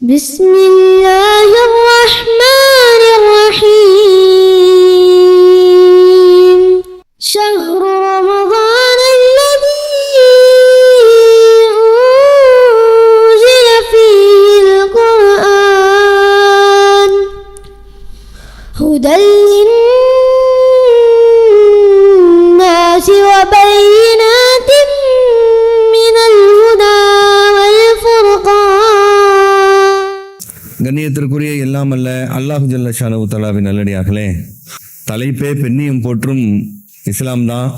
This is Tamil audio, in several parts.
Bismillahirrahmanirrahim. கண்ணியத்திற்குரிய அல்லாஹு ஜல்ல ஷானு தலாவின் நல்லடியாகலே தலைப்பே பெண்ணியம் போற்றும் இஸ்லாம் தான்.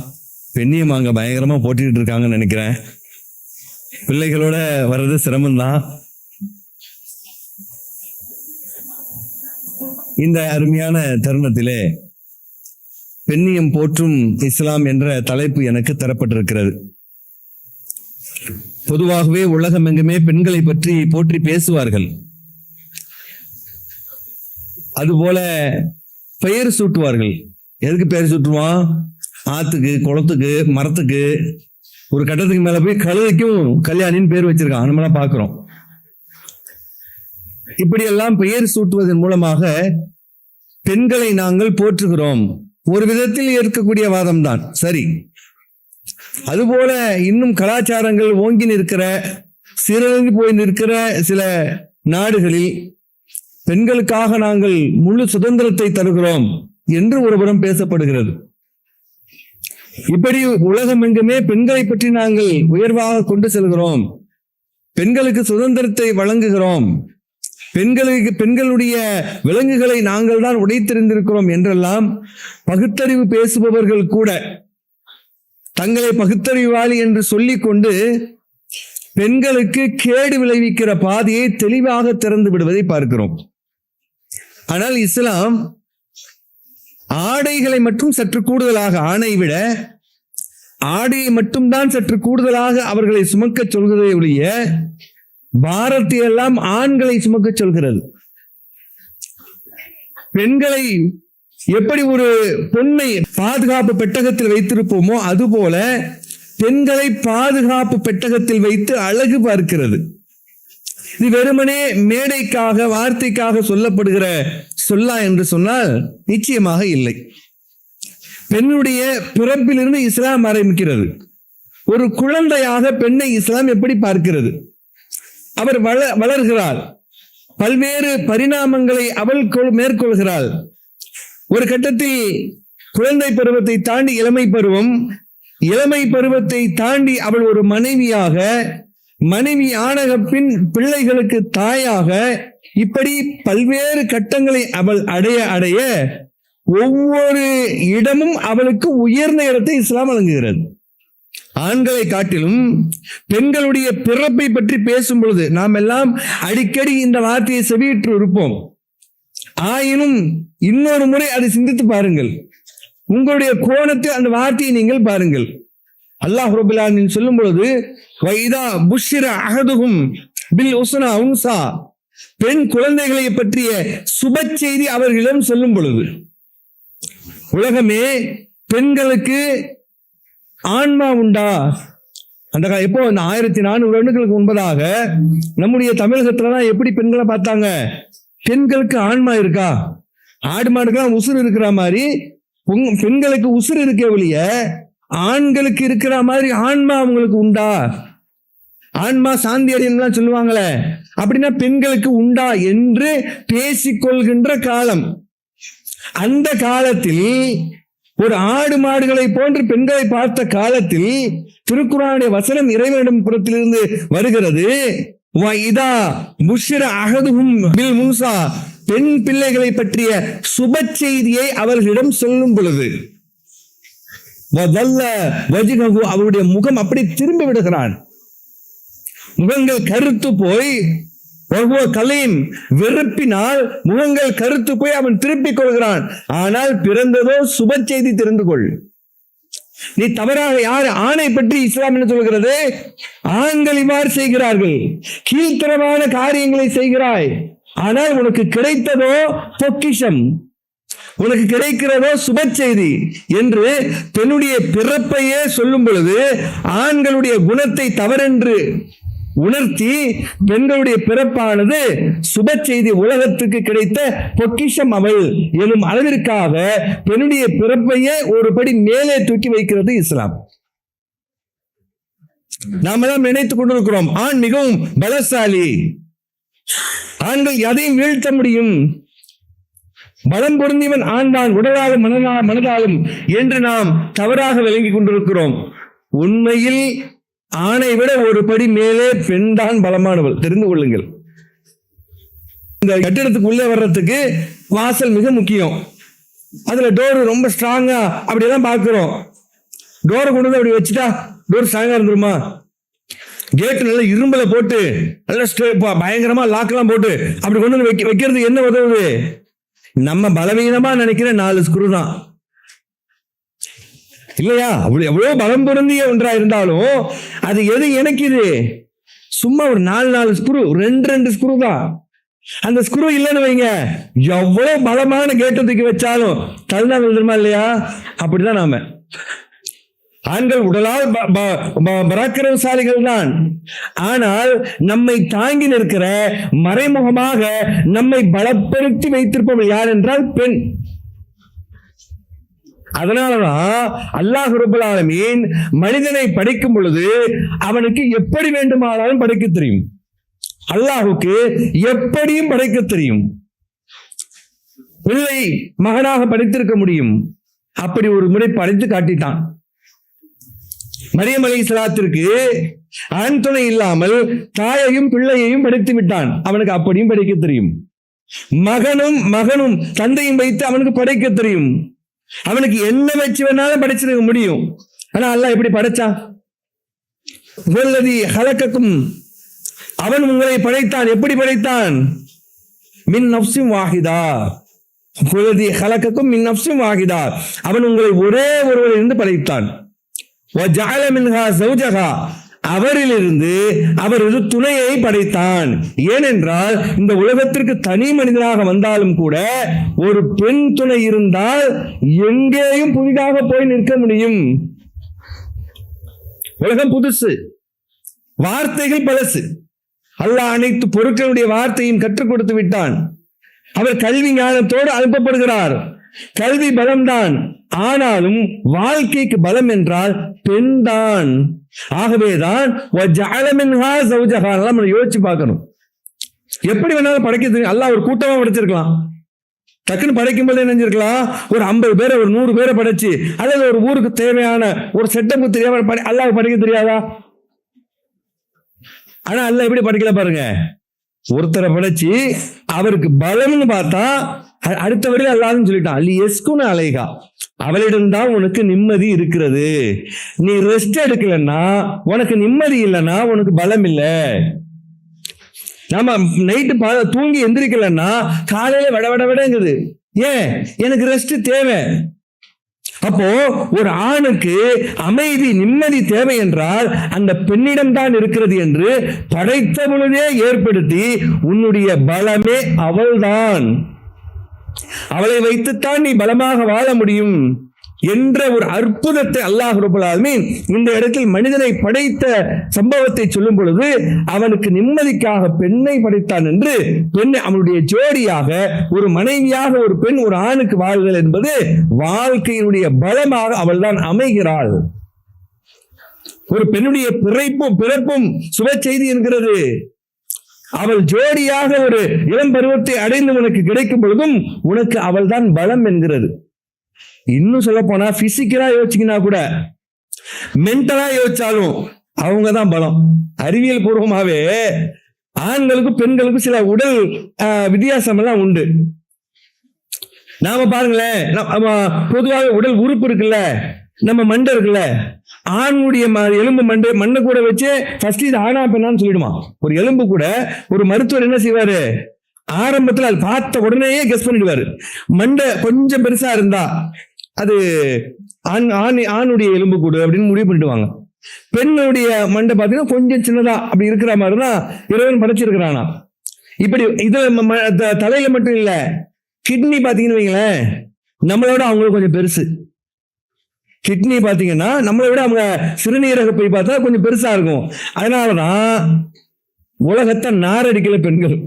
பெண்ணியம் அங்கே பயங்கரமாக போட்டிட்டு இருக்காங்கன்னு நினைக்கிறேன். பிள்ளைகளோட வர்றது சிரமம்தான் இந்த அருமையான தருணத்திலே பெண்ணியம் போற்றும் இஸ்லாம் என்ற தலைப்பு எனக்கு தரப்பட்டிருக்கிறது. பொதுவாகவே உலகம் எங்குமே பெண்களை பற்றி போற்றி பேசுவார்கள். அதுபோல பெயர் சூட்டுவார்கள். எதுக்கு பெயர் சூட்டுவான்? ஆத்துக்கு குளத்துக்கு மரத்துக்கு. ஒரு கட்டத்துக்கு மேல போய் கழுதைக்கும் கல்யாணின்னு பேர் வச்சிருக்கான். நம்மளாம் பாக்குறோம் இப்படியெல்லாம் பெயர் சூட்டுவதன் மூலமாக பெண்களை நாங்கள் போற்றுகிறோம். ஒரு விதத்தில் இருக்கக்கூடிய வாதம் தான் சரி. அதுபோல இன்னும் கலாச்சாரங்கள் ஓங்கி நிற்கிற சீரழிந்து போய் நிற்கிற சில நாடுகளில் பெண்களுக்காக நாங்கள் முழு சுதந்திரத்தை தருகிறோம் என்று ஒருபுறம் பேசப்படுகிறது. இப்படி உலகம் எங்குமே பெண்களை பற்றி நாங்கள் உயர்வாக கொண்டு செல்கிறோம். பெண்களுக்கு சுதந்திரத்தை வழங்குகிறோம். பெண்களுக்கு பெண்களுடைய விலங்குகளை நாங்கள் தான் உடைத்திருந்திருக்கிறோம் என்றெல்லாம் பகுத்தறிவு பேசுபவர்கள் கூட தங்களை பகுத்தறிவாளி என்று சொல்லிக் கொண்டு பெண்களுக்கு கேடு விளைவிக்கிற பாதையை தெளிவாக திறந்து விடுவதை பார்க்கிறோம். ஆனால் இஸ்லாம் ஆடைகளை மட்டும் சற்று கூடுதலாக ஆணை விட ஆடையை மட்டும்தான் சற்று கூடுதலாக அவர்களை சுமக்க சொல்கிறதை ஒழிய பாரத்தை எல்லாம் ஆண்களை சுமக்க சொல்கிறது. பெண்களை எப்படி ஒரு பொண்ணை பாதுகாப்பு பெட்டகத்தில் வைத்திருப்போமோ அதுபோல பெண்களை பாதுகாப்பு பெட்டகத்தில் வைத்து அழகு பார்க்கிறது. இது வெறுமனே மேடைக்காக வார்த்தைக்காக சொல்லப்படுகிற சொல்லா என்று சொன்னால் நிச்சயமாக இல்லை. பெண்ணுடைய பிறப்பிலிருந்து இஸ்லாம் ஆரம்பிக்கிறது. ஒரு குழந்தையாக பெண்ணை இஸ்லாம் எப்படி பார்க்கிறது? அவர் வள வளர்கிறாள் பல்வேறு பரிணாமங்களை அவள் கொள்- மேற்கொள்கிறாள். ஒரு கட்டத்தில் குழந்தை பருவத்தை தாண்டி இளமை பருவம் இளமை பருவத்தை தாண்டி அவள் ஒரு மனைவியாக மனைவி ஆனக பின் பிள்ளைகளுக்கு தாயாக இப்படி பல்வேறு கட்டங்களை அவள் அடைய அடைய ஒவ்வொரு இடமும் அவளுக்கு உயர்ந்த இடத்தை இஸ்லாம் வழங்குகிறது. ஆண்களை காட்டிலும் பெண்களுடைய பிறப்பை பற்றி பேசும் பொழுது நாம் எல்லாம் அடிக்கடி இந்த வார்த்தையை செவியிட்டு இருப்போம். ஆயினும் இன்னொரு முறை அதை சிந்தித்து பாருங்கள். உங்களுடைய கோணத்தில் அந்த வார்த்தையை நீங்கள் பாருங்கள். அல்லாஹ் ரபுல்லாமின் சொல்லும் பொழுது வைதா புஷிர அகதுகும் பில் உசனா உன்சா. பெண் குழந்தைகளை பற்றிய சுப செய்தி அவர்களிடம் சொல்லும் பொழுது உலகமே பெண்களுக்கு ஆன்மா உண்டா? அந்த கா- எப்போ அந்த ஆயிரத்தி நானூறு ஆண்டுகளுக்கு முன்பதாக நம்முடைய தமிழகத்துலலாம் எப்படி பெண்களை பார்த்தாங்க? பெண்களுக்கு ஆன்மா இருக்கா? ஆடு மாடுக்கெல்லாம் உசுறு இருக்கிற மாதிரி பெண்களுக்கு உசுறு இருக்கே ஒழிய ஆண்களுக்கு இருக்கிற மாதிரி ஆன்மா அவங்களுக்கு உண்டா? ஆன்மா சாந்தி அடையணும்லாம் சொல்லுவாங்களே. அப்படின்னா பெண்களுக்கு உண்டா என்று பேசிக்கொள்கின்ற காலம். அந்த காலத்தில் ஒரு ஆடு மாடுகளை போன்று பெண்களை பார்த்த காலத்தில் திருக்குறானுடைய வசனம் இறைவனிடம் புறத்திலிருந்து வருகிறது. இதா முஷிர அகதுகும் பில் மூசா. பெண் பிள்ளைகளை பற்றிய சுப செய்தியை அவர்களிடம் சொல்லும் பொழுது அவருடைய முகம் அப்படி திரும்பி விடுகிறான். முகங்கள் கருத்து போய் வஹுவ கலீம் வெறுப்பினால் முகங்கள் கருத்து போய் அவன் திருப்பிக் கொள்கிறான். ஆனால் பிறந்ததோ சுப செய்தி தெரிந்து கொள். நீ தவறாக யார் ஆணை பற்றி இஸ்லாம் என்ன சொல்கிறது? ஆண்கள் இவ்வாறு செய்கிறார்கள். கீழ்த்தரமான காரியங்களை செய்கிறாய். ஆனால் உனக்கு கிடைத்ததோ பொக்கிஷம். உனக்கு கிடைக்கிறதோ சுப செய்தி என்று பெண்ணுடைய பிறப்பையே சொல்லும் பொழுது ஆண்களுடைய குணத்தை தவறென்று உணர்த்தி பெண்களுடைய பிறப்பானது சுப செய்தி உலகத்துக்கு கிடைத்த பொக்கிஷம் அவள் எனும் அளவிற்காக பெண்ணுடைய பிறப்பையே ஒரு படி மேலே தூக்கி வைக்கிறது இஸ்லாம். நாம தான் நினைத்துக் கொண்டிருக்கிறோம். ஆண் மிகவும் பலசாலி. ஆண்கள் எதையும் வீழ்த்த முடியும். பலம் பொருந்தியவன் ஆண்டான் உடலாலும் மனதா மனதாலும் என்று நாம் தவறாக விளங்கிக் கொண்டிருக்கிறோம். உண்மையில் ஆணை விட ஒரு படி மேலே பெண்தான் பலமானவள். தெரிந்து கொள்ளுங்கள். இந்த கட்டிடத்துக்கு உள்ளே வர்றதுக்கு வாசல் மிக முக்கியம். அதுல டோர் ரொம்ப ஸ்ட்ராங்கா அப்படியெல்லாம் பார்க்கிறோம். டோரை கொண்டு வந்து அப்படி வச்சுட்டா டோர் ஸ்ட்ராங்கா இருந்துருமா? கேட்டு நல்லா இரும்பல போட்டு நல்லா ஸ்டே- ப- பயங்கரமா லாக்கெல்லாம் போட்டு அப்படி கொண்டு வந்து வைக்க வைக்கிறது என்ன உதவுது? நம்ம பலவீனமா நினைக்கிற நாலு ஸ்க்ரூ தான் இல்லையா? அவ்வளவு எவ்வளவு பலம் பொருந்திய ஒன்றா இருந்தாலும் அது எது இணைக்குது சும்மா ஒரு நாலு நாலு ஸ்குரு ரெண்டு ரெண்டு ஸ்குரு தான் அந்த ஸ்க்ரூ இல்லைன்னு வைங்க. எவ்வளவு பலமான கேட்டத்துக்கு தூக்கி வச்சாலும் தள்ளினா விழுந்துருமா இல்லையா? அப்படிதான் நாம. ஆண்கள் உடலால் ப- ப- ப- பராக்கிரமசாலிகள் தான் ஆனால் நம்மை தாங்கி நிற்கிற மறைமுகமாக நம்மை பலப்படுத்தி வைத்திருப்பவள் யார் என்றால் பெண். அதனாலதான் அல்லாஹ் ரபுல் ஆலமீன் மனிதனை படைக்கும் பொழுது அவனுக்கு எப்படி வேண்டுமானாலும் படைக்க தெரியும். அல்லாஹுக்கு எப்படியும் படைக்க தெரியும். பிள்ளை மகனாக படைத்திருக்க முடியும். அப்படி ஒரு முறை படைத்து காட்டிட்டான் மரியம் அலி இஸ்லாத்திற்கு துணை இல்லாமல் தாயையும் பிள்ளையையும் படித்து விட்டான். அவனுக்கு அப்படியும் படிக்க தெரியும். மகனும் மகனும் தந்தையும் வைத்து அவனுக்கு படைக்க தெரியும். அவனுக்கு என்ன வச்சு வேணாலும் படைச்சிருக்க முடியும். ஆனா அல்ல எப்படி படைச்சான் ஹலக்கக்கும். அவன் உங்களை படைத்தான். எப்படி படைத்தான்? மின் நப்சும் வாகிதா ஹலக்கக்கும் மின் நப்சும் வாகிதா அவன் உங்களை ஒரே ஒருவரிலிருந்து படைத்தான். அவரிலிருந்து அவர் ஒரு துணையை படைத்தான். ஏனென்றால் இந்த உலகத்திற்கு தனி மனிதனாக வந்தாலும் கூட ஒரு பெண் துணை இருந்தால் எங்கேயும் புதிதாக போய் நிற்க முடியும். உலகம் புதுசு. வார்த்தைகள் பழசு. அல்லாஹ் அனைத்து பொருட்களுடைய வார்த்தையும் கற்றுக் கொடுத்து விட்டான். அவர் கல்வி ஞானத்தோடு அனுப்பப்படுகிறார். கல்வி பலம்தான். ஆனாலும் வாழ்க்கைக்கு பலம் என்றால் பெண் தான் ஆகவேதான் நம்ம யோசிச்சு பார்க்கணும். எப்படி வேணாலும் படைக்கிறது அல்ல ஒரு கூட்டமா படைச்சிருக்கலாம். டக்குன்னு படைக்கும் போது நினைஞ்சிருக்கலாம் ஒரு ஐம்பது பேரை ஒரு நூறு பேரை படைச்சு அல்லது ஒரு ஊருக்கு தேவையான ஒரு செட்டப்புக்கு தெரியாம அல்லாஹ் படிக்க தெரியாதா? ஆனா அல்ல எப்படி படைக்கல பாருங்க? ஒருத்தரை படைச்சு அவருக்கு பலம்னு பார்த்தா அடுத்த வரையில் அல்லாதுன்னு சொல்லிட்டான். அல்லி எஸ்குன்னு அலைகா அவளிடம்தான் உனக்கு நிம்மதி இருக்கிறது. நீ ரெஸ்ட் எடுக்கலன்னா உனக்கு நிம்மதி இல்லைன்னா உனக்கு பலம் இல்லை. நம்ம நைட்டு பா தூங்கி எந்திரிக்கலன்னா காலையில விட விட விடங்குது. ஏன்? எனக்கு ரெஸ்ட் தேவை. அப்போ ஒரு ஆணுக்கு அமைதி நிம்மதி தேவை என்றால் அந்த பெண்ணிடம் தான் இருக்கிறது என்று படைத்த பொழுதே ஏற்படுத்தி உன்னுடைய பலமே அவள்தான். அவளை வைத்துத்தான் நீ பலமாக வாழ முடியும் என்ற ஒரு அற்புதத்தை அல்லாஹ் ரபுல் இந்த இடத்தில் மனிதனை படைத்த சம்பவத்தை சொல்லும் பொழுது அவனுக்கு நிம்மதிக்காக பெண்ணை படைத்தான் என்று பெண்ணை அவனுடைய ஜோடியாக ஒரு மனைவியாக ஒரு பெண் ஒரு ஆணுக்கு வாழ்தல் என்பது வாழ்க்கையினுடைய பலமாக அவள்தான் அமைகிறாள். ஒரு பெண்ணுடைய பிறப்பும் பிறப்பும் சுப செய்தி என்கிறது. அவள் ஜோடியாக ஒரு இளம் பருவத்தை அடைந்து உனக்கு கிடைக்கும் பொழுதும் உனக்கு அவள் தான் பலம் என்கிறது. இன்னும் சொல்ல போனா பிசிக்கலா யோசிச்சிங்கன்னா கூட மென்டலா யோசிச்சாலும் அவங்க தான் பலம். அறிவியல் பூர்வமாவே ஆண்களுக்கும் பெண்களுக்கும் சில உடல் வித்தியாசம் எல்லாம் உண்டு. நாம பாருங்களேன் பொதுவாக உடல் உறுப்பு இருக்குல்ல நம்ம மண்டை இருக்குல்ல ஆணுடைய ம- எலும்பு மண்டை மண்ணை கூட வச்சு ஃபர்ஸ்ட் இது ஆனா பெண்ணான்னு சொல்லிடுமா? ஒரு எலும்பு கூட ஒரு மருத்துவர் என்ன செய்வாரு? ஆரம்பத்துல அது பார்த்த உடனேயே கெஸ் பண்ணிடுவாரு. மண்டை கொஞ்சம் பெருசா இருந்தா அது ஆண் ஆண் ஆணுடைய எலும்பு கூடு அப்படின்னு முடிவு பண்ணிடுவாங்க. பெண்ணுடைய மண்டை பார்த்தீங்கன்னா கொஞ்சம் சின்னதா அப்படி இருக்கிற மாதிரி தான் இறைவன் படைச்சிருக்கிறானா இப்படி இதுல தலையில மட்டும் இல்ல கிட்னி பாத்தீங்கன்னு வைங்களேன் நம்மளோட அவங்களுக்கு கொஞ்சம் பெருசு. கிட்னி பார்த்தீங்கன்னா நம்மளை விட அவங்க சிறுநீரக போய் பார்த்தா கொஞ்சம் பெருசாக இருக்கும். அதனால தான் உலகத்தை நாரடிக்கல பெண்கள்.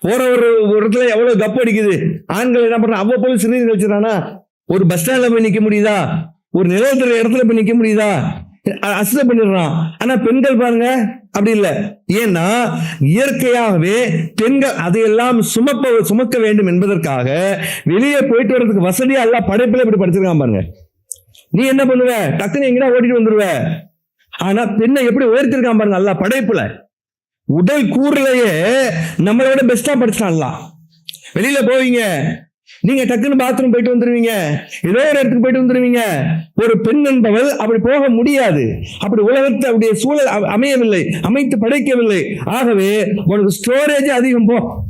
போற ஒரு ஒரு இடத்துல எவ்வளவு கப்பு அடிக்குது? ஆண்கள் என்ன பண்றாங்க? அவ்வப்போது சிறுநீர் கழிச்சிடறானா ஒரு பஸ் ஸ்டாண்ட்ல போய் நிக்க முடியுதா? ஒரு நிலவரத்துல இடத்துல போய் நிக்க முடியுதா? அ- அசுத்தம் பண்ணிடுறான். ஆனா பெண்கள் பாருங்க அப்படி இல்லை. ஏன்னா இயற்கையாகவே பெண்கள் அதையெல்லாம் சுமப்ப சுமக்க வேண்டும் என்பதற்காக வெளியே போயிட்டு வர்றதுக்கு வசதியா எல்லாம் படைப்பில் இப்படி படிச்சிருக்கான் பாருங்க. நீ என்ன பண்ணுவ? டக்குன்னு எங்கடா ஓட்டிட்டு வந்துருவ. ஆனா பெண்ணை எப்படி உயர்த்திருக்கான் பாருங்க நல்லா படைப்புல. உடல் கூறுலையே நம்மளை விட பெஸ்டா படிச்சிட்டான்லாம் வெளியில போவீங்க. நீங்க டக்குன்னு பாத்ரூம் போயிட்டு வந்துருவீங்க. ஏதோ ஒரு இடத்துக்கு போயிட்டு வந்துருவீங்க. ஒரு பெண் என்பவள் அப்படி போக முடியாது. அப்படி உலகத்தை அப்படியே சூழல் அமையவில்லை. அமைத்து படைக்கவில்லை. ஆகவே உனக்கு ஸ்டோரேஜ் அதிகம் போ.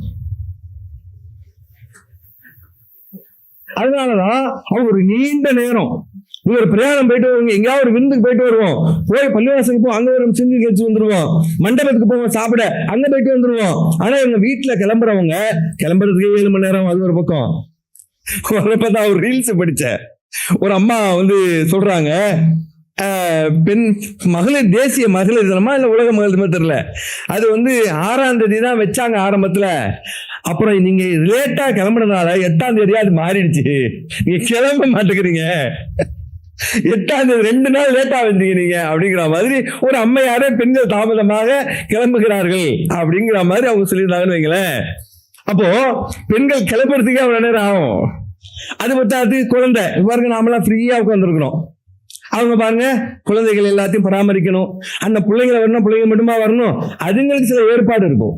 அதனாலதான் அவங்க ஒரு நீண்ட நேரம் நீ ஒரு பிரயாணம் போயிட்டு வருவீங்க எங்கேயாவது ஒரு விருந்துக்கு போயிட்டு வருவோம். போய் பள்ளிவாசலுக்கு போ அங்க ஒரு சிந்தி கழிச்சு வந்துருவோம். மண்டபத்துக்கு போவோம் சாப்பிட அங்க போயிட்டு வந்துருவோம். ஆனா இவங்க வீட்டுல கிளம்புறவங்க கிளம்புறதுக்கு ஏழு மணி நேரம் அது ஒரு பக்கம். தான் ஒரு ரீல்ஸ் படிச்சேன். ஒரு அம்மா வந்து சொல்றாங்க பெண் மகளிர் தேசிய மகளிர் தினமா இல்லை உலக மகளிர் தினமா தெரியல. அது வந்து ஆறாம் தேதி தான் வச்சாங்க ஆரம்பத்தில். அப்புறம் நீங்க லேட்டா கிளம்புனதுனால எட்டாம் தேதியா அது மாறிடுச்சு. நீங்க கிளம்ப மாட்டேங்கிறீங்க. எட்டாம் தேதி ரெண்டு நாள் லேட்டா வந்தீங்க நீங்க அப்படிங்கிற மாதிரி ஒரு அம்மையாரே பெண்கள் தாமதமாக கிளம்புகிறார்கள். அப்படிங்கிற மாதிரி அவங்க சொல்லியிருந்தாங்கன்னு வைங்களேன். அப்போ பெண்கள் கிளம்புறதுக்கே அவ்வளவு நேரம் ஆகும். அது பத்தாது குழந்தை. பாருங்க நாமெல்லாம் ஃப்ரீயா உட்காந்துருக்கணும் அவங்க பாருங்க குழந்தைகள் எல்லாத்தையும் பராமரிக்கணும். அந்த பிள்ளைங்களை வரணும் பிள்ளைங்க மட்டுமா வரணும்? அதுங்களுக்கு சில ஏற்பாடு இருக்கும்.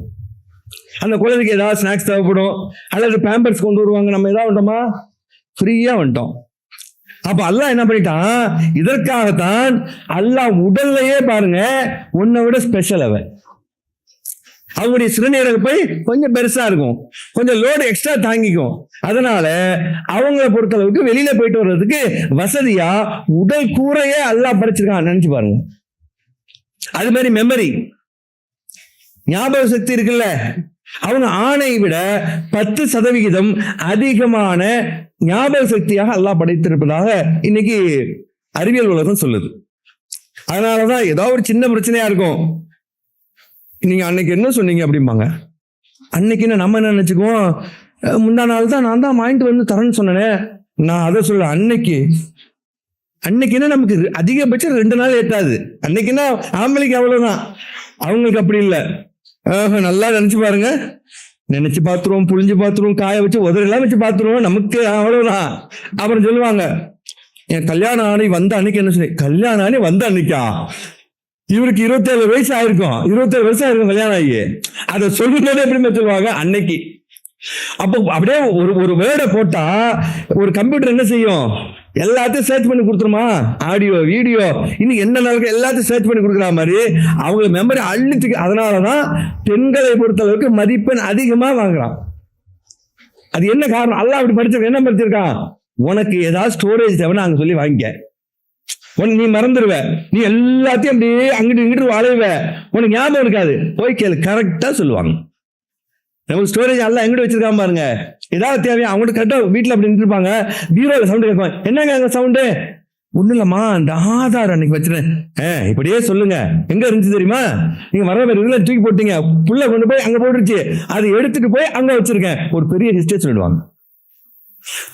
அந்த குழந்தைக்கு ஏதாவது ஸ்நாக்ஸ் தேவைப்படும். அல்லது பேம்பர்ஸ் கொண்டு வருவாங்க. நம்ம ஏதாவது வந்துட்டோமா ஃப்ரீயா வந்துட்டோம். அப்ப அல்லாஹ் என்ன பண்ணிட்டான்? இதற்காகத்தான் அல்லாஹ் உடல்லையே பாருங்க உன்னை விட ஸ்பெஷல் அவன். அவங்களுடைய சிறுநீரக போய் கொஞ்சம் பெருசா இருக்கும். கொஞ்சம் லோடு எக்ஸ்ட்ரா தாங்கிக்கும். அதனால அவங்கள பொறுத்தளவுக்கு வெளியில போயிட்டு வர்றதுக்கு வசதியா உடல் கூரையே அல்லாஹ் படைச்சிருக்கான். நினைச்சு பாருங்க. அது மாதிரி மெமரி ஞாபக சக்தி இருக்குல்ல? அவங்க ஆணை விட பத்து சதவிகிதம் அதிகமான ஞாபக சக்தியாக அல்லாஹ் படைத்திருப்பதாக இன்னைக்கு அறிவியல் உலகம் சொல்லுது. அதனாலதான் ஏதோ ஒரு சின்ன பிரச்சனையா இருக்கும். நீங்க அன்னைக்கு என்ன சொன்னீங்க அப்படிம்பாங்க? அன்னைக்கு என்ன நம்ம என்ன நினைச்சுக்குவோம்? முந்தா நாள் தான் நான் தான் வாங்கிட்டு வந்து தரேன்னு சொன்னேனே. நான் அதை சொல்ல அன்னைக்கு அன்னைக்குன்னா நமக்கு அதிகபட்சம் ரெண்டு நாள் ஏத்தாது. அன்னைக்குன்னா ஆம்பளைக்கு அவ்வளவுதான். அவங்களுக்கு அப்படி இல்லை. ஆஹ், நல்லா நினைச்சு பாருங்க. நினைச்சு பார்த்துருவோம் புளிஞ்சு பார்த்துருவோம் காய வச்சு உதறெல்லாம் வச்சு பார்த்துருவோம். நமக்கு அவ்வளவுதான். அப்புறம் சொல்லுவாங்க என் கல்யாண ஆணை வந்த அன்னைக்கு என்ன சொல்லி கல்யாண ஆணை வந்த அன்னைக்கா? இவருக்கு இருபத்தேழு வயசு ஆயிருக்கும். இருபத்தேழு வயசு ஆயிருக்கும் கல்யாணம் ஆகி. அதை சொல்லும்போது எப்படிமே சொல்லுவாங்க? அன்னைக்கு. அப்போ அப்படியே ஒரு ஒரு வேர்டை போட்டா ஒரு கம்ப்யூட்டர் என்ன செய்யும்? எல்லாத்தையும் சர்ச் பண்ணி கொடுத்துருமா? ஆடியோ வீடியோ இன்னும் என்ன நாளுக்கு எல்லாத்தையும் சர்ச் பண்ணி கொடுக்குற மாதிரி அவங்க மெமரி அள்ளிச்சு அதனாலதான் பெண்களை பொறுத்த அளவுக்கு மதிப்பெண் அதிகமாக வாங்குறான். அது என்ன காரணம்? அல்லாஹ் அப்படி படிச்சிருக்க என்ன படிச்சிருக்கான்? உனக்கு ஏதாவது ஸ்டோரேஜ் தேவைன்னு அங்கே சொல்லி வாங்கிக்க. உன் நீ மறந்துடுவ நீ எல்லாத்தையும் அப்படியே அங்கிட்டு இங்கிட்டு அலைவ உனக்கு ஞாபகம் இருக்காது. போய் கேளு. கரெக்டாக சொல்லுவாங்க. நம்மளுக்கு ஸ்டோரேஜ் எல்லாம் எங்கிட்ட வச்சிருக்காம பாருங்க. ஏதாவது தேவையா அவங்களுக்கு கரெக்டாக வீட்டில் அப்படி நின்றுப்பாங்க பீரோவில் சவுண்டு கேட்கும் என்னங்க அங்கே சவுண்டு ஒன்றும் இல்லம்மா அந்த ஆதார் அன்னைக்கு வச்சிருந்தேன். ஆ, இப்படியே சொல்லுங்க. எங்க இருந்துச்சு தெரியுமா? நீங்க வர மாதிரி இதில் தூக்கி போட்டீங்க. புள்ள கொண்டு போய் அங்கே போட்டுருச்சு. அதை எடுத்துட்டு போய் அங்கே வச்சிருக்கேன். ஒரு பெரிய ஹிஸ்டரி சொல்லிடுவாங்க.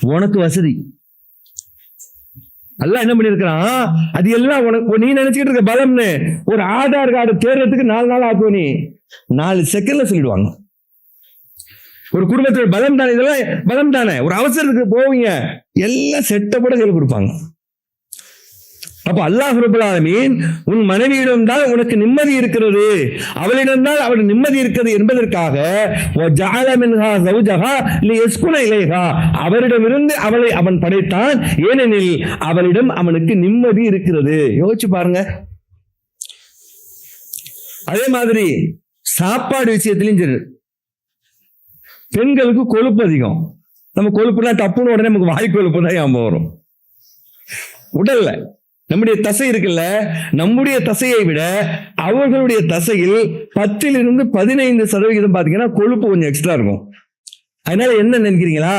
உனக்கு வசதி. எல்லாம் என்ன பண்ணிருக்கிறான்? அது எல்லாம் உனக்கு நீ நினைச்சுக்கிட்டு இருக்க பலம்னு. ஒரு ஆதார் கார்டு தேடுறதுக்கு நாலு நாள் ஆகும் நீ. நாலு செகண்ட்ல சொல்லிடுவாங்க. ஒரு குடும்பத்தில் பலம் தானே? இதெல்லாம் பலம் தானே? ஒரு அவசரத்துக்கு போவீங்க. எல்லாம் செட்டப்பட சொல்லி கொடுப்பாங்க. அப்போ அல்லாஹ் ரபுல்லாலமீன் உன் மனைவியிடம் தான் உனக்கு நிம்மதி இருக்கிறது. அவளிடம்தான் அவள் நிம்மதி இருக்கிறது என்பதற்காக அவரிடமிருந்து அவளை அவன் படைத்தான். ஏனெனில் அவளிடம் அவனுக்கு நிம்மதி இருக்கிறது. யோசிச்சு பாருங்க. அதே மாதிரி சாப்பாடு விஷயத்திலையும் சரி. பெண்களுக்கு கொழுப்பு அதிகம். நம்ம கொழுப்புனா தப்புன்னு உடனே நமக்கு வாய் கொழுப்பு தான் ஞாபகம் வரும். உடல்ல நம்முடைய தசை இருக்குல்ல நம்முடைய தசையை விட அவர்களுடைய தசையில் பத்திலிருந்து பதினைந்து சதவிகிதம் பார்த்தீங்கன்னா கொழுப்பு கொஞ்சம் எக்ஸ்ட்ரா இருக்கும். அதனால என்ன நினைக்கிறீங்களா?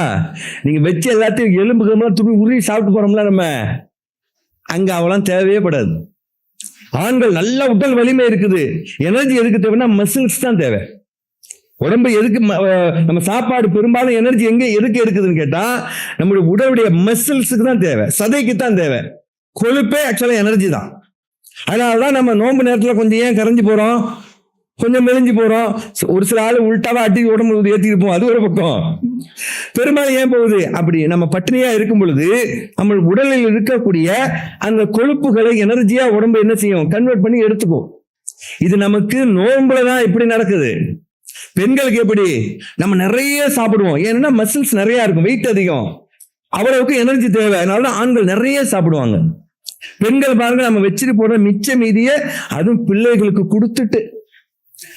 நீங்க வச்சு எல்லாத்தையும் எலும்பு கம்பெல்லாம் துணி உருவி சாப்பிட்டு போறோம்ல நம்ம. அங்க அவளாம் தேவையே படாது. ஆண்கள் நல்ல உடல் வலிமை இருக்குது. எனர்ஜி எதுக்கு தேவைன்னா மசில்ஸ் தான் தேவை. உடம்பு எதுக்கு ம- நம்ம சாப்பாடு பெரும்பாலும் எனர்ஜி எங்கே எதுக்கு எடுக்குதுன்னு கேட்டால் நம்மளுடைய உடலுடைய மசில்ஸுக்கு தான் தேவை சதைக்கு தான் தேவை. கொழுப்பே ஆக்சுவலாக எனர்ஜி தான். அதனால தான் நம்ம நோன்பு நேரத்தில் கொஞ்சம் ஏன் கரைஞ்சு போகிறோம் கொஞ்சம் மெலிஞ்சு போகிறோம் ஒரு சில ஆள் உள்டாவா அட்டி உடம்பு ஏற்றிட்டு போவோம். அது ஒரு பக்கம். பெரும்பாலும் ஏன் போகுது? அப்படி நம்ம பட்டினியாக இருக்கும் பொழுது நம்ம உடலில் இருக்கக்கூடிய அந்த கொழுப்புகளை எனர்ஜியாக உடம்பு என்ன செய்யும்? கன்வெர்ட் பண்ணி எடுத்துக்கும். இது நமக்கு நோன்புல தான் இப்படி நடக்குது. பெண்களுக்கு எப்படி? நம்ம நிறைய சாப்பிடுவோம். ஏன்னா மசில்ஸ் நிறைய இருக்கும். வெயிட் அதிகம். அவ்வளவுக்கு எனர்ஜி தேவை. அதனால ஆண்கள் நிறைய சாப்பிடுவாங்க. பெண்கள் பாருங்க நம்ம வச்சுட்டு போற மிச்ச மீதியை அதுவும் பிள்ளைகளுக்கு கொடுத்துட்டு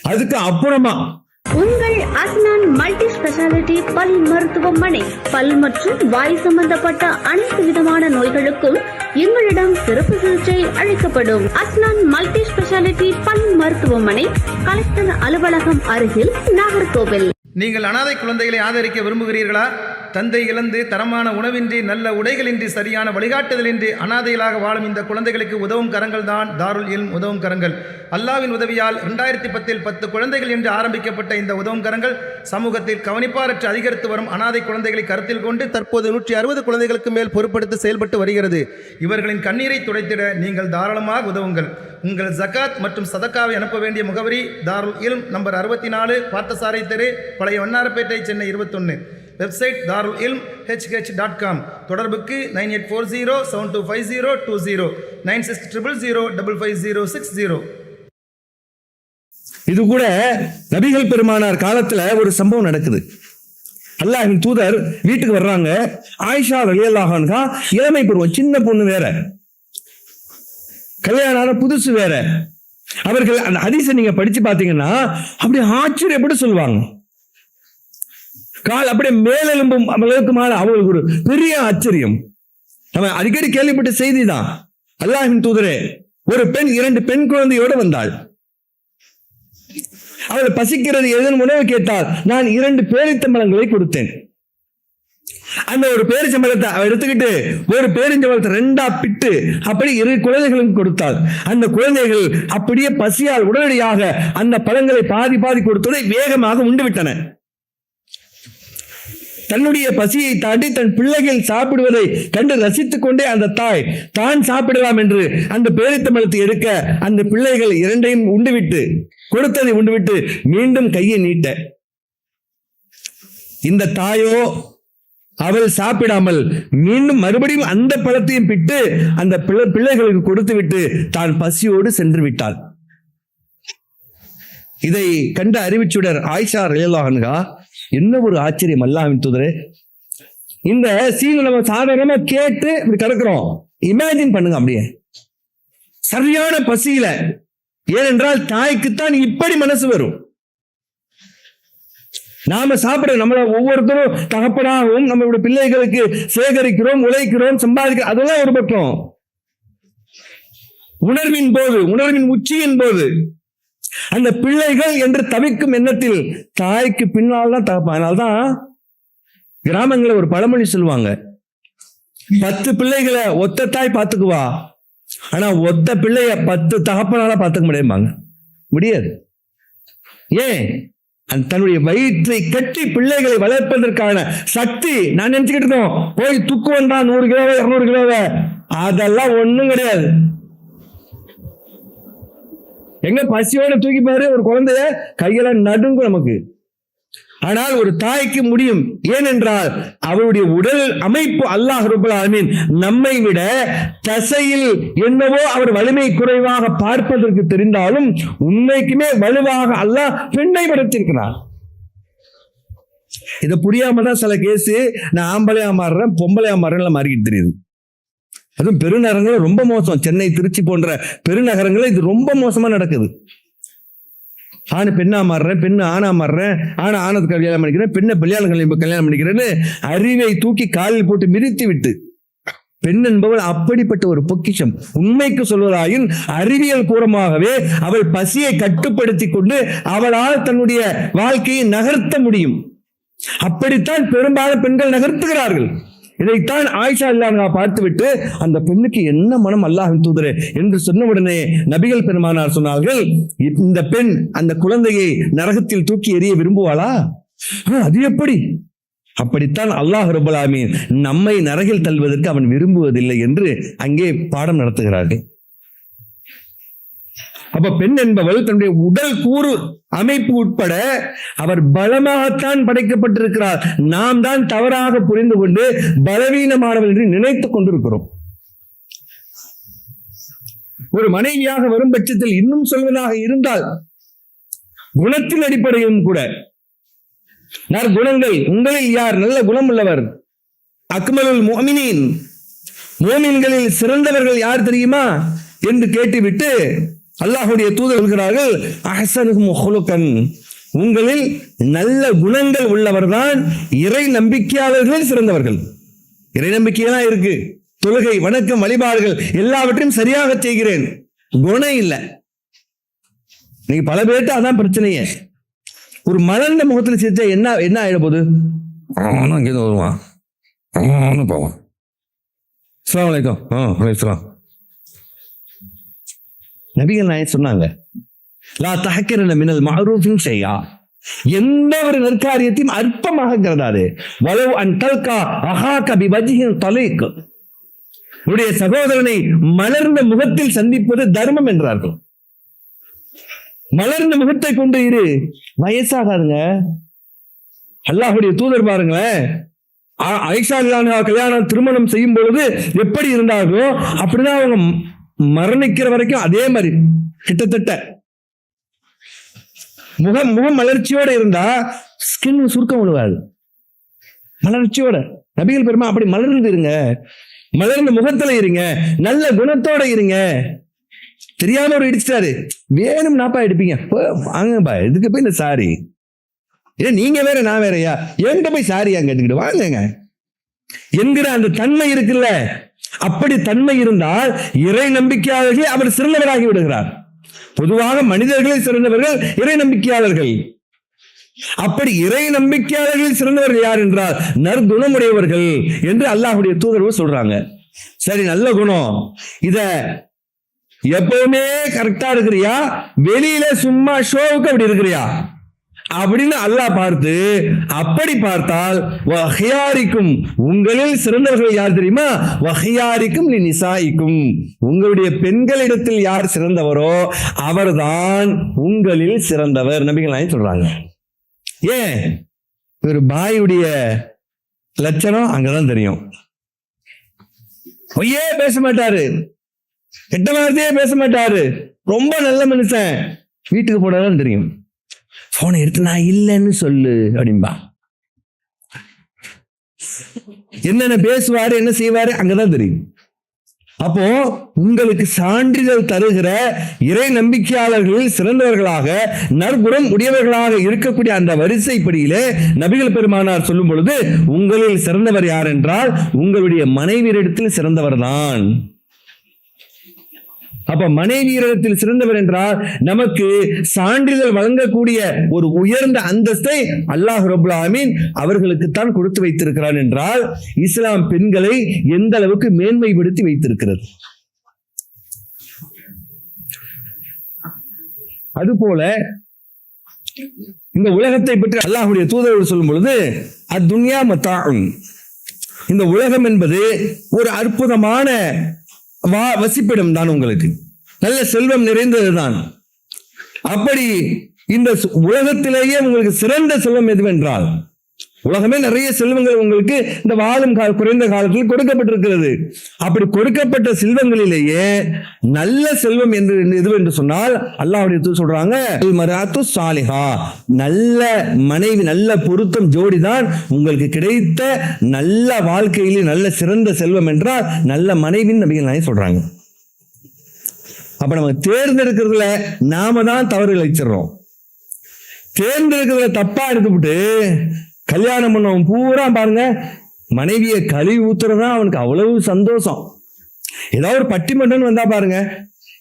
அதுக்கு அப்புறமா உங்கள் அஸ்னான் மல்டி ஸ்பெஷாலிட்டி பல் மருத்துவமனை. பல் மற்றும் வாய் சம்பந்தப்பட்ட அனைத்து விதமான நோய்களுக்கும் எங்களிடம் சிறப்பு சிகிச்சை அளிக்கப்படும். அஸ்னான் மல்டி ஸ்பெஷாலிட்டி பல் மருத்துவமனை கலெக்டர் அலுவலகம் அருகில் நாகர்கோவில். நீங்கள் அனாதை குழந்தைகளை ஆதரிக்க விரும்புகிறீர்களா? தந்தை இழந்து தரமான உணவின்றி நல்ல உடைகளின்றி சரியான வழிகாட்டுதலின்றி அனாதைகளாக வாழும் இந்த குழந்தைகளுக்கு உதவும் கரங்கள் தான் தாருல் இல்ம் உதவும் கரங்கள். அல்லாவின் உதவியால் ரெண்டாயிரத்தி பத்தில் பத்து குழந்தைகள் என்று ஆரம்பிக்கப்பட்ட இந்த உதவும் கரங்கள் சமூகத்தில் கவனிப்பாரற்று அதிகரித்து வரும் அனாதை குழந்தைகளை கருத்தில் கொண்டு தற்போது நூற்றி அறுபது குழந்தைகளுக்கு மேல் பொறுப்படுத்தி செயல்பட்டு வருகிறது. இவர்களின் கண்ணீரை துடைத்திட நீங்கள் தாராளமாக உதவுங்கள். உங்கள் ஜகாத் மற்றும் சதக்காவை அனுப்ப வேண்டிய முகவரி தாருல் இல்ம் நம்பர் அறுபத்தி நாலு பார்த்தசாரை தெரு பழைய வண்ணாரப்பேட்டை சென்னை இருபத்தொன்று website Darul Ilm HH dot com தொடர்புக்கு nine eight four zero seven two five zero two zero. Nine six triple zero double five zero six zero. இது கூட நபிகள் பெருமானார் காலத்துல ஒரு சம்பவம் நடக்குது. அல்லாஹின் தூதர் வீட்டுக்கு வர்றாங்க. ஆயிஷா ரலியல்லாஹான்கா இளமை பருவம் சின்ன பொண்ணு வேற. கல்யாணம் புதுசு வேற. அவர்கள் அந்த ஹதீஸை நீங்க படிச்சு பாத்தீங்கன்னா அப்படி ஆச்சரியப்பட்டு சொல்லுவாங்க. கால் அப்படியே மேலெலும்பும் அளவுக்கு மேல அவளுக்கு ஒரு பெரிய ஆச்சரியம். நம்ம அடிக்கடி கேள்விப்பட்ட செய்தி தான் அல்லாஹின் தூதரே ஒரு பெண் இரண்டு பெண் குழந்தையோடு வந்தாள். அவள் பசிக்கிறது எதன் உணவு கேட்டால் நான் இரண்டு பேரித்தம்பளங்களை கொடுத்தேன். அந்த ஒரு பேரிச்சம்பளத்தை அவள் எடுத்துக்கிட்டு ஒரு பேரிச்சம்பளத்தை ரெண்டா பிட்டு அப்படி இரு குழந்தைகளுக்கு கொடுத்தாள். அந்த குழந்தைகள் அப்படியே பசியால் உடனடியாக அந்த பழங்களை பாதி பாதி கொடுத்ததை வேகமாக உண்டு விட்டன. தன்னுடைய பசியை தாண்டி தன் பிள்ளைகள் சாப்பிடுவதை கண்டு ரசித்துக் கொண்டே அந்த தாய் தான் சாப்பிடலாம் என்று அந்த பேரித்தம்பளத்தை எடுக்க அந்த பிள்ளைகள் இரண்டையும் உண்டுவிட்டு கொடுத்ததை உண்டுவிட்டு மீண்டும் கையை நீட்ட. இந்த தாயோ அவள் சாப்பிடாமல் மீண்டும் மறுபடியும் அந்த பழத்தையும் பிட்டு அந்த பிள்ளை பிள்ளைகளுக்கு கொடுத்து விட்டு தான் பசியோடு சென்று விட்டாள். இதை கண்ட அறிவிச்சுடர் ஆயிஷா ரலியல்லாஹு என்ன ஒரு ஆச்சரியம் அல்லாஹ்வின் தூதரே? இந்த சீன் நம்ம சாதாரணமா கேட்டு இப்படி கிடக்குறோம். இமேஜின் பண்ணுங்க அப்படியே. சரியான பசியில. ஏனென்றால் தாய்க்குத்தான் இப்படி மனசு வரும். நாம சாப்பிட நம்மள ஒவ்வொருத்தரும் தகப்பனாகவும் நம்மளுடைய பிள்ளைகளுக்கு சேகரிக்கிறோம் உழைக்கிறோம் சம்பாதிக்கிறோம் அதெல்லாம் ஒரு பக்கம். உணர்வின் போது உணர்வின் உச்சியின் போது அந்த பிள்ளைகள் என்று தவிக்கும் எண்ணத்தில் தாய்க்கு பின்னால் தான் தகப்பன். அதனால்தான் கிராமங்களில் ஒரு பழமொழி சொல்லுவாங்க. பத்து பிள்ளைகளை ஒத்த தாய் பார்த்துக்குவா. ஆனா ஒத்த பிள்ளைய பத்து தகப்பனால பார்த்துக்க முடியுமாங்க? முடியாது. ஏன்? அந்த தன்னுடைய வயிற்றை கட்டி பிள்ளைகளை வளர்ப்பதற்கான சக்தி நான் நினைச்சுக்கிட்டு இருக்கோம். போய் துக்கு வந்தா நூறு கிலோவை இருநூறு கிலோவை. அதெல்லாம் ஒண்ணும் கிடையாது. எங்க பசியோட தூக்கி பாரு ஒரு குழந்தைய கையெல்லாம் நடுங்கும் நமக்கு. ஆனால் ஒரு தாய்க்கு முடியும். ஏனென்றால் அவருடைய உடல் அமைப்பு அல்லாஹ் ரபுல் ஆமீன் நம்மை விட தசையில் என்னவோ அவர் வலிமை குறைவாக பார்ப்பதற்கு தெரிந்தாலும் உண்மைக்குமே வலுவாக அல்லாஹ் பெண்ணை படைத்திருக்கிறார். இதை புரியாம தான் சில கேஸ் நான் ஆம்பளையா மாறுறேன் பொம்பளையா மாறுறேன் மாறிக்கிட்டு தெரியுது. அதுவும் பெருநகரங்களும் ரொம்ப மோசம். சென்னை திருச்சி போன்ற பெருநகரங்களில் இது ரொம்ப மோசமா நடக்குது. ஆண் பெண்ணா மாறுறேன் பெண்ணு ஆணா மாறுறேன் ஆணை ஆணத்தை கல்யாணம் பண்ணிக்கிறேன் பெண்ணை கல்யாணம் கல்யாணம் பண்ணிக்கிறேன்னு அறிவை தூக்கி காலில் போட்டு மிதித்து விட்டு. பெண் என்பவள் அப்படிப்பட்ட ஒரு பொக்கிஷம். உண்மைக்கு சொல்வதாயின் அறிவியல் பூர்வமாகவே அவள் பசியை கட்டுப்படுத்தி கொண்டு அவளால் தன்னுடைய வாழ்க்கையை நகர்த்த முடியும். அப்படித்தான் பெரும்பாலும் பெண்கள் நகர்த்துகிறார்கள். இதைத்தான் ஆயிஷா இல்லாம பார்த்துவிட்டு அந்த பெண்ணுக்கு என்ன மனம் அல்லாஹின் தூதரே என்று சொன்ன உடனே நபிகள் பெருமானார் சொன்னார்கள் இந்த பெண் அந்த குழந்தையை நரகத்தில் தூக்கி எறிய விரும்புவாளா? அது எப்படி? அப்படித்தான் அல்லாஹ் ரபுல் நம்மை நரகில் தள்ளுவதற்கு அவன் விரும்புவதில்லை என்று அங்கே பாடம் நடத்துகிறார்கள். அப்ப பெண் என்பவள் தன்னுடைய உடல் கூறு அமைப்பு உட்பட அவர் பலமாகத்தான் படைக்கப்பட்டிருக்கிறார். நாம் தான் தவறாக புரிந்து கொண்டு பலவீனமானவள் என்று நினைத்துக் கொண்டிருக்கிறோம். ஒரு மனைவியாக வரும் பட்சத்தில் இன்னும் சொல்வதாக இருந்தால் குணத்தின் அடிப்படையிலும் கூட நற்குணங்கள் உங்களில் யார்? நல்ல குணம் உள்ளவர் அக்மலுல் மோமினின் மோமின்களில் சிறந்தவர்கள் யார் தெரியுமா? என்று கேட்டுவிட்டு அல்லாஹுடைய தூதர் சொல்கிறார்கள் அஹ்சனுகும் ஹுலுகன் உங்களில் நல்ல குணங்கள் உள்ளவர்தான் இறை நம்பிக்கையாளர்களில் சிறந்தவர்கள். இறை நம்பிக்கையெல்லாம் இருக்கு. தொழுகை வணக்கம் வழிபாடுகள் எல்லாவற்றையும் சரியாக செய்கிறேன். குணம் இல்லை. நீங்க பல பேர்ட்ட அதான் பிரச்சனையே. ஒரு மலர்ந்த முகத்தில் சிரிச்சா என்ன என்ன ஆயிட போகுது? அவனும் வருவான். போவான். அஸ்ஸலாமு வலைக்கம் ஆ அலைக்கலாம் நபிகள் நாயன் சொன்னாங்க லா தஹக்கிரன மினல் மஹரூஃபின் செய்யா எந்த ஒரு நற்காரியத்தையும் அற்பமாக கருதாது வலவு அன் தல்கா அஹா கபி வஜ்ஹின் தலைக்கு உடைய சகோதரனை மலர்ந்த முகத்தில் சந்திப்பது தர்மம் என்றார்கள். மலர்ந்த முகத்தை கொண்டு இரு. வயசாகாதுங்க. அல்லாஹுடைய தூதர் பாருங்களேன். ஆ- ஆயிஷா கல்யாணம் திருமணம் செய்யும் பொழுது எப்படி இருந்தார்களோ அப்படிதான் அவங்க மரணிக்கிற வரைக்கும் அதே மாதிரி. கிட்டத்தட்ட. முகம் முகம் மலர்ச்சியோட இருந்தா ஸ்கின் சுருக்கம் விழுவாது மலர்ச்சியோட. நபிகள் பெருமா அப்படி மலர்ந்து இருங்க. மலர்ந்த முகத்துல இருங்க. நல்ல குணத்தோட இருங்க. தெரியாம ஒரு இடிச்சிட்டாரு. வேணும் நாப்பா எடுப்பீங்க போ, வாங்கப்பா இதுக்கு போய் இந்த சாரி ஏன் நீங்க வேற நான் வேறயா? என்கிட்ட போய் சாரியா கேட்டுக்கிட்டு? வாங்க என்கிற அந்த தன்மை இருக்குல்ல. அப்படி தன்மை இருந்தால் இறை நம்பிக்கையாளர்களே அவர் சிறந்தவராகி விடுகிறார். பொதுவாக மனிதர்களே சிறந்தவர்கள் இறை நம்பிக்கையாளர்கள். அப்படி இறை நம்பிக்கையாளர்கள் சிறந்தவர்கள் யார் என்றால் நற்குணமுடையவர்கள் என்று அல்லாஹுடைய தூதரவு சொல்றாங்க. சரி நல்ல குணம். இத எப்பவுமே கரெக்டா இருக்கிறியா? வெளியில சும்மா ஷோவுக்கு அப்படி இருக்கிறியா? அப்படின்னு அல்லாஹ் பார்த்து அப்படி பார்த்தால் வஹியாரிக்கும் உங்களில் சிறந்தவர்கள் யார் தெரியுமா? வஹியாரிக்கும் நீ நிசாயிக்கும் உங்களுடைய பெண்களிடத்தில் யார் சிறந்தவரோ அவர்தான் உங்களில் சிறந்தவர். நபிகள் சொல்றாங்க. ஏன்? ஒரு பாயுடைய லட்சணம் அங்கதான் தெரியும். பொய்யே பேச மாட்டாரு. கெட்ட வார்த்தையே பேச மாட்டாரு. ரொம்ப நல்ல மனுஷன். வீட்டுக்கு போனாலும் தெரியும். போனை எடுத்து நான் இல்லைன்னு சொல்லு அப்படின்பா. என்னென்ன பேசுவாரு என்ன செய்வாரு அங்கதான் தெரியும். அப்போ உங்களுக்கு சான்றிதழ் தருகிற இறை நம்பிக்கையாளர்களில் சிறந்தவர்களாக நற்குணம் உடையவர்களாக இருக்கக்கூடிய அந்த வரிசைப்படியிலே நபிகள் பெருமானார் சொல்லும் பொழுது உங்களில் சிறந்தவர் யார் என்றால் உங்களுடைய மனைவியரிடத்தில் சிறந்தவர்தான். அப்ப மனைவியரிடத்தில் சிறந்தவர் என்றால் நமக்கு சான்றிதழ் வழங்கக்கூடிய ஒரு உயர்ந்த அந்தஸ்தை அல்லாஹ் ரபுல் ஆமீன் அவர்களுக்குத்தான் கொடுத்து வைத்திருக்கிறான் என்றால் இஸ்லாம் பெண்களை எந்த அளவுக்கு மேன்மைப்படுத்தி வைத்திருக்கிறது? அதுபோல இந்த உலகத்தை பற்றி அல்லாஹுடைய தூதர்கள் சொல்லும் பொழுது அத்துன்யா மத்தா இந்த உலகம் என்பது ஒரு அற்புதமான வா வசிப்பிடம் தான் உங்களுக்கு. நல்ல செல்வம் நிறைந்ததுதான் அப்படி இந்த உலகத்திலேயே உங்களுக்கு சிறந்த செல்வம் எதுவென்றால் உலகமே நிறைய செல்வங்கள் உங்களுக்கு இந்த வாழும் கால குறைந்த காலத்தில் கொடுக்கப்பட்டிருக்கிறது. அப்படி கொடுக்கப்பட்ட செல்வங்களிலேயே நல்ல செல்வம் என்று எது என்று சொன்னால் அல்லாஹுடைய சொல்றாங்க மராத்து சாலிஹா. நல்ல மனைவி நல்ல பொருத்தம் ஜோடிதான் உங்களுக்கு கிடைத்த நல்ல வாழ்க்கையிலே நல்ல சிறந்த செல்வம் என்றால் நல்ல மனைவின்னு நபிகள் நாயகம் சொல்றாங்க. அப்ப நம்ம தேர்ந்தெடுக்கிறதுல நாம தான் தவறு இழைச்சிடறோம் தேர்ந்தெடுக்கிறதுல தப்பா எடுத்துவிட்டு கல்யாணம் பண்ணவன் பூரா பாருங்க மனைவியை கழுவி ஊத்துறதா அவனுக்கு அவ்வளவு சந்தோஷம். ஏதாவது ஒரு பட்டிமன்றம்னு வந்தா பாருங்க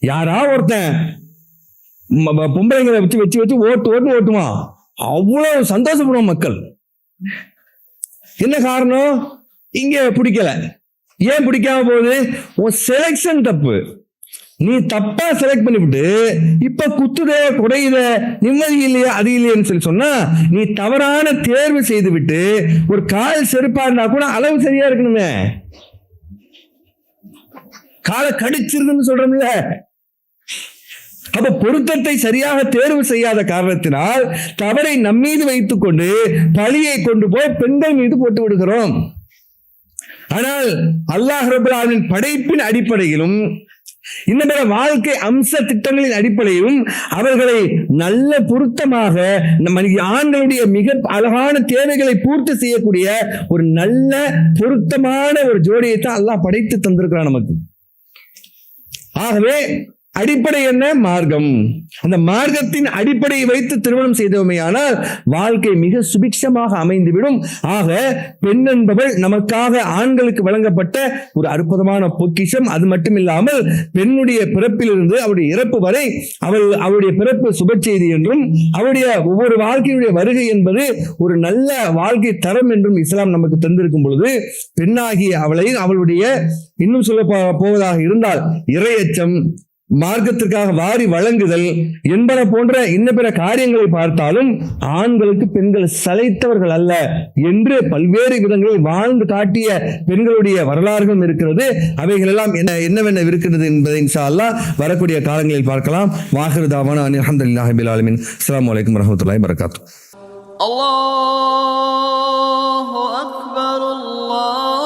யாரா ஒருத்தன் பொம்பளைங்களை வச்சு வச்சு வச்சு ஓட்டு ஓட்டு ஓட்டுவான். அவ்வளவு சந்தோஷப்படுவான் மக்கள். என்ன காரணம்? இங்க பிடிக்கல. ஏன் பிடிக்காம போகுது? உன் செலெக்ஷன் தப்பு. நீ தப்பா செலக்ட் பண்ணிவிட்டு இப்ப குத்துதே குடையுத நிம்மதி இல்லையா அது இல்லையன்னு சொல்லி சொன்னா நீ தவறான தேர்வு செய்து விட்டு ஒரு கால் செருப்பா இருந்தா கூட அளவு சரியா இருக்கணுமே. காலை கடிச்சிருதுன்னு சொல்றோம்ல. அப்ப பொருத்தத்தை சரியாக தேர்வு செய்யாத காரணத்தினால் தவறை நம்மீது வைத்துக் கொண்டு பழியை கொண்டு போய் பெண்கள் மீது போட்டு விடுகிறோம். ஆனால் அல்லாஹ் ரபுல்லாவின் படைப்பின் அடிப்படையிலும் இந்த பிற வாழ்க்கை அம்ச திட்டங்களின் அடிப்படையிலும் அவர்களை நல்ல பொருத்தமாக நம்ம ஆண்களுடைய மிக அழகான தேவைகளை பூர்த்தி செய்யக்கூடிய ஒரு நல்ல பொருத்தமான ஒரு ஜோடியை தான் அல்லாஹ் படைத்து தந்திருக்கிறான் நமக்கு. ஆகவே அடிப்படை என்ன? மார்க்கம். அந்த மார்க்கத்தின் அடிப்படையை வைத்து திருமணம் செய்தோமேயானால் வாழ்க்கை மிக சுபிக்ஷமாக அமைந்துவிடும். ஆக பெண் என்பவள் நமக்காக ஆண்களுக்கு வழங்கப்பட்ட ஒரு அற்புதமான பொக்கிஷம். அது மட்டும் இல்லாமல் பெண்ணுடைய பிறப்பிலிருந்து அவருடைய இறப்பு வரை அவள் அவருடைய பிறப்பு சுப செய்தி என்றும் அவருடைய ஒவ்வொரு வாழ்க்கையுடைய வருகை என்பது ஒரு நல்ல வாழ்க்கை தரம் என்றும் இஸ்லாம் நமக்கு தந்திருக்கும் பொழுது பெண்ணாகிய அவளை அவளுடைய இன்னும் சொல்ல போவதாக இருந்தால் இரையச்சம் மார்க்கத்திற்காக வாரி வழங்குதல் என்பன போன்ற இன்ன பிற காரியங்களை பார்த்தாலும் ஆண்களுக்கு பெண்கள் சலைத்தவர்கள் அல்ல என்று பல்வேறு விதங்களில் வாழ்ந்து காட்டிய பெண்களுடைய வரலாறுகளும் இருக்கிறது. அவைகளெல்லாம் என்ன என்னவென்ன இருக்கிறது என்பதை இன்ஷா வரக்கூடிய காலங்களில் பார்க்கலாம். வாகிருதாவான அலமதுல்லாஹிபில் ஆலமின். அஸ்லாம் வலைக்கம் வரமத்துல்லாய் வரகாத்து அல்லாஹ் அக்பர் அல்லாஹ்